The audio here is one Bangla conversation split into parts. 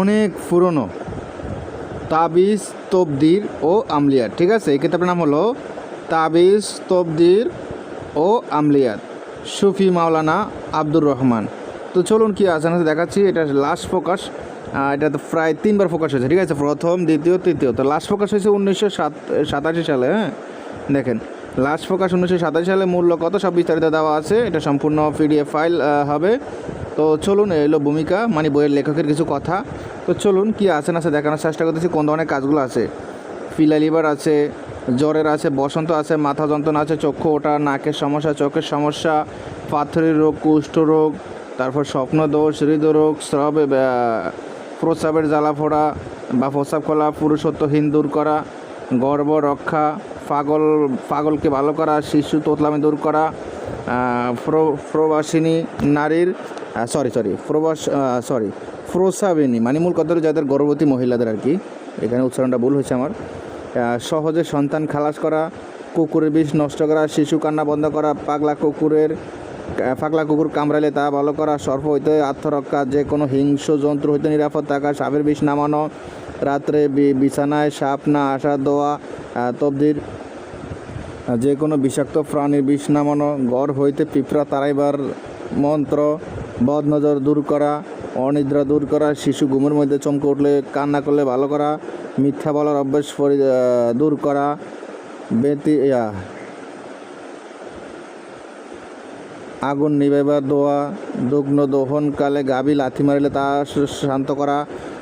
অনেক পুরনো। তাবিজ, তবদির ও আমলিয়াত ঠিক আছে? এই কিতাবের নাম হলো তাবিজ, তবদির ও আমলিয়াত সুফি মাওলানা আব্দুর রহমান। তো চলুন কি আছে? না দেখাচ্ছি, এটা লাস্ট ফোকাস। এটা তো প্রায় তিনবার ফোকাস হয়েছে। ঠিক আছে? প্রথম, দ্বিতীয়, তৃতীয়। তো লাস্ট ফোকাস হয়েছে উনিশশো সাত, সাতাশি সালে হ্যাঁ? দেখেন, লাস্ট ফোকাস উনিশশো সাতাশি সালে মূল্য কত? সব বিস্তারিত দেওয়া আছে। এটা সম্পূর্ণ পিডিএফ ফাইল হবে। তো চলুন এলো ভূমিকা মানে বইয়ের লেখকের কিছু কথা। তো চলুন, কি আছে না আছে দেখানোর চেষ্টা করতেছি, কোন ধরনের কাজগুলো আছে? ফিলা লিভার আছে, জ্বরের আছে, বসন্ত আছে, মাথা যন্ত্রণা আছে, চক্ষু ওঠা, নাকের সমস্যা, চোখের সমস্যা, পাথরের রোগ, কুষ্ঠ রোগ, তারপর স্বপ্ন দোষ হৃদরোগ, স্রবে প্রস্রাবের জ্বালা ফোড়া বা প্রস্রাব খোলা পুরুষত্বহীন দূর করা, গর্ব রক্ষা, পাগল, পাগলকে ভালো করা, শিশু তোতলামি দূর করা প্রবাসিনী নারীর সরি সরি প্রবাস সরি প্রসাবিনী মানে মূল কথা হলো যাদের গর্ভবতী মহিলাদের আর কি। এখানে উচ্চারণটা ভুল হয়েছে আমার। সহজে সন্তান খালাস করা কুকুরের বিষ নষ্ট করা শিশু কান্না বন্ধ করা পাগলা কুকুরের পাগলা কুকুর কামড়ালে তা ভালো করা সর্প হইতে আত্মরক্ষা যে কোনো হিংস্র জন্তু হইতে নিরাপদ থাকা সাপের বিষ নামানো রাত্রে বিছানায় সাপ না আসা আহ, তবদির যে কোনো বিষাক্ত প্রাণীর বিষ নামানো, গড় হইতে পিঁপড়া তাড়াইবার মন্ত্র বদ নজর দূর করা, অনিদ্রা দূর করা, শিশু ঘুমের মধ্যে চমকে উঠলে, কান্না করলে ভালো করা, মিথ্যা বলার অভ্যাস দূর করা, বেতি আগুন নিবাইবার দোয়া, দুগ্ন দহনকালে গাভী লাথি মারিলে তা শান্ত করা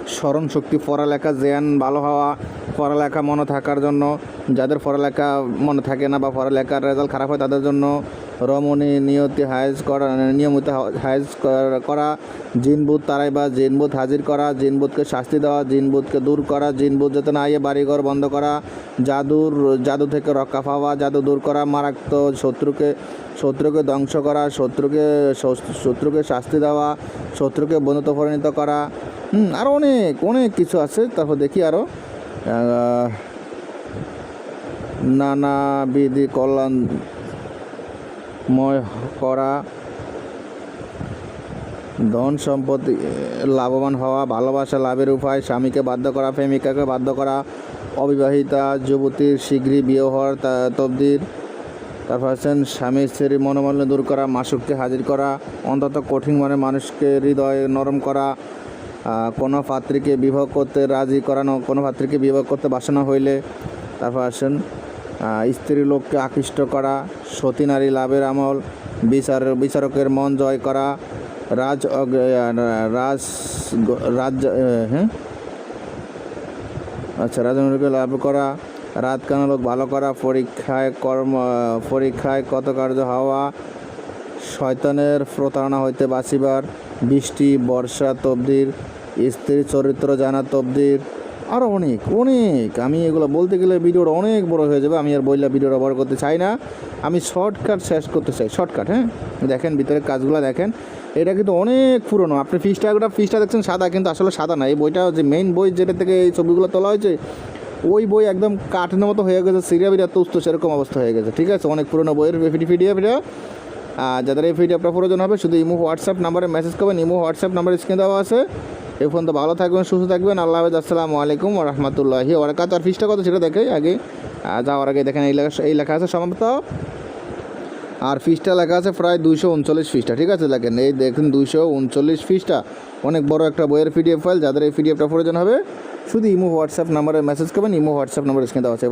স্মরণ শক্তি পড়ালেখা, জ্ঞান, ভালো হওয়া, পড়ালেখা মনে থাকার জন্য, যাদের পড়ালেখা মনে থাকে না বা পড়ালেখার রেজাল্ট খারাপ হয় তাদের জন্য রমণী নিয়তি হাইজ করা, নিয়মিত হাইজ করা জিনবুত তারাই বা জিনবুত হাজির করা, জিনবুতকে শাস্তি দেওয়া, জিনবুতকে দূর করা, জিনবুত যাতে না আইয়ে বাড়িঘর বন্ধ করা, জাদুর, জাদু থেকে রক্ষা পাওয়া, জাদু দূর করা, মারাত্মক শত্রুকে শত্রুকে ধ্বংস করা, শত্রুকে শত্রুকে শাস্তি দেওয়া, শত্রুকে বন্ধুত্ব পরিণত করা, হুম আরও অনেক অনেক কিছু আছে, তারপর দেখি আরও নানাবিধি কল্যাণময় করা ধন সম্পত্তি লাভবান হওয়া ভালোবাসা লাভের উপায় স্বামীকে বাধ্য করা প্রেমিকাকে বাধ্য করা অবিবাহিতা যুবতীর শীঘ্রই বিয়ে হওয়ার তবদির। তারপর আছেন স্বামী স্ত্রীর মনোমালিন্য দূর করা মাসুককে হাজির করা অন্তত কঠিন মনে মানুষকে হৃদয় নরম করা কোনো পাত্রীকে বিবাহ করতে রাজি করানো কোনো পাত্রীকে বিবাহ করতে বাসনা হইলে। তারপর আহ, স্ত্রী লোককে আকৃষ্ট করা সতী নারী লাভের আমল, বিচার বিচারকের মন জয় করা, রাজ রাজ রাজ হ্যাঁ? আচ্ছা রাজনীতিকে লাভ করা, রাত কানালোক ভালো করা, পরীক্ষায় কর্ম পরীক্ষায় কত কার্য হওয়া, শয়তানের প্রতারণা হইতে বাঁচিবার, বৃষ্টি, বর্ষা, তবদির, স্ত্রীর চরিত্র জানা, তবদির আরও অনেক অনেক। আমি এগুলো বলতে গেলে ভিডিওটা অনেক বড় হয়ে যাবে, আমি আর বইলা ভিডিওটা বড় করতে চাই না। আমি শর্টকাট শেষ করতে চাই, শর্টকাট হ্যাঁ? দেখেন ভিতরে কাজগুলো দেখেন, এটা কিন্তু অনেক পুরনো। আপনি ফিসটা একটা ফিসটা দেখছেন, সাদা, কিন্তু আসলে সাদা না। এই বইটা যে মেইন বই যেটা থেকে এই ছবিগুলো তোলা হয়েছে, ওই বই একদম কাঠের মতো হয়ে গেছে, সিরিয়া বিরিয়া তুস্ত, সেরকম অবস্থা হয়ে গেছে, ঠিক আছে? অনেক পুরনো বইয়ের পিডিএফ এটা আর যাদের এই পিডিএফটা প্রয়োজন হবে, শুধু ইমো, হোয়াটসঅ্যাপ নাম্বারে মেসেজ করবেন, ইমো, হোয়াটসঅ্যাপ নাম্বার স্ক্রিনে দেওয়া আছে। এই ফোন তো ভালো থাকবেন, সুস্থ থাকবেন। আল্লাহ হাফেজ, আসসালামু আলাইকুম রহমতুল্লাহি ওরাকাত আর ফিসটা কত সেটা দেখে আগে যাওয়ার আগে দেখেন, এই লেখা এই লেখা আছে সমাপ্ত। আর ফিসটা লেখা আছে প্রায় দুইশো উনচল্লিশ ফিসটা, ঠিক আছে? দেখেন, এই দেখুন দুইশো উনচল্লিশ ফিসটা। অনেক বড় একটা বইয়ের পিডিএফ ফাইল, যাদের এই পিডিএফটা প্রয়োজন হবে, শুধু ইমো, হোয়াটসঅ্যাপ নাম্বারে মেসেজ করবেন, ইমো, হোয়াটসঅ্যাপ নাম্বার স্ক্রিনে দেওয়া আছে।